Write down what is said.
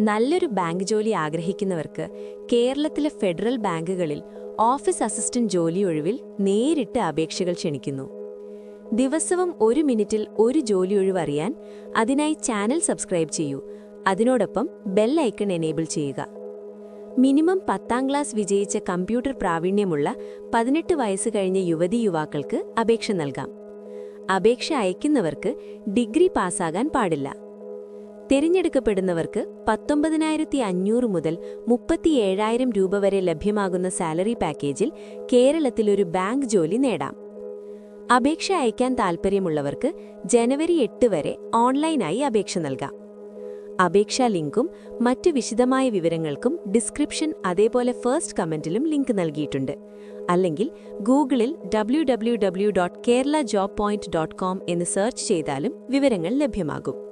നല്ലൊരു ബാങ്ക് ജോലി ആഗ്രഹിക്കുന്നവർക്ക് കേരളത്തിലെ ഫെഡറൽ ബാങ്കുകളിൽ ഓഫീസ് അസിസ്റ്റന്റ് ജോലി ഒഴിവിൽ നേരിട്ട് അപേക്ഷകൾ ക്ഷണിക്കുന്നു. ദിവസവും ഒരു മിനിറ്റിൽ ഒരു ജോലി ഒഴിവ് അറിയാൻ അതിനായി ചാനൽ സബ്സ്ക്രൈബ് ചെയ്യൂ. അതിനോടൊപ്പം ബെൽ ഐക്കൺ എനേബിൾ ചെയ്യുക. മിനിമം പത്താം ക്ലാസ് വിജയിച്ച കമ്പ്യൂട്ടർ പ്രാവീണ്യമുള്ള പതിനെട്ട് വയസ്സ് കഴിഞ്ഞ യുവതി യുവാക്കൾക്ക് അപേക്ഷ നൽകാം. അപേക്ഷ അയക്കുന്നവർക്ക് ഡിഗ്രി പാസ്സാകാൻ പാടില്ല. തിരഞ്ഞെടുക്കപ്പെടുന്നവർക്ക് പത്തൊമ്പതിനായിരത്തി അഞ്ഞൂറ് മുതൽ മുപ്പത്തിയേഴായിരം രൂപ വരെ ലഭ്യമാകുന്ന സാലറി പാക്കേജിൽ കേരളത്തിലൊരു ബാങ്ക് ജോലി നേടാം. അപേക്ഷ അയക്കാൻ താൽപ്പര്യമുള്ളവർക്ക് ജനുവരി എട്ട് വരെ ഓൺലൈനായി അപേക്ഷ നൽകാം. അപേക്ഷാ ലിങ്കും മറ്റു വിശദമായ വിവരങ്ങൾക്കും ഡിസ്ക്രിപ്ഷൻ അതേപോലെ ഫസ്റ്റ് കമന്റിലും ലിങ്ക് നൽകിയിട്ടുണ്ട്. അല്ലെങ്കിൽ ഗൂഗിളിൽ ഡബ്ല്യു എന്ന് സെർച്ച് ചെയ്താലും വിവരങ്ങൾ ലഭ്യമാകും.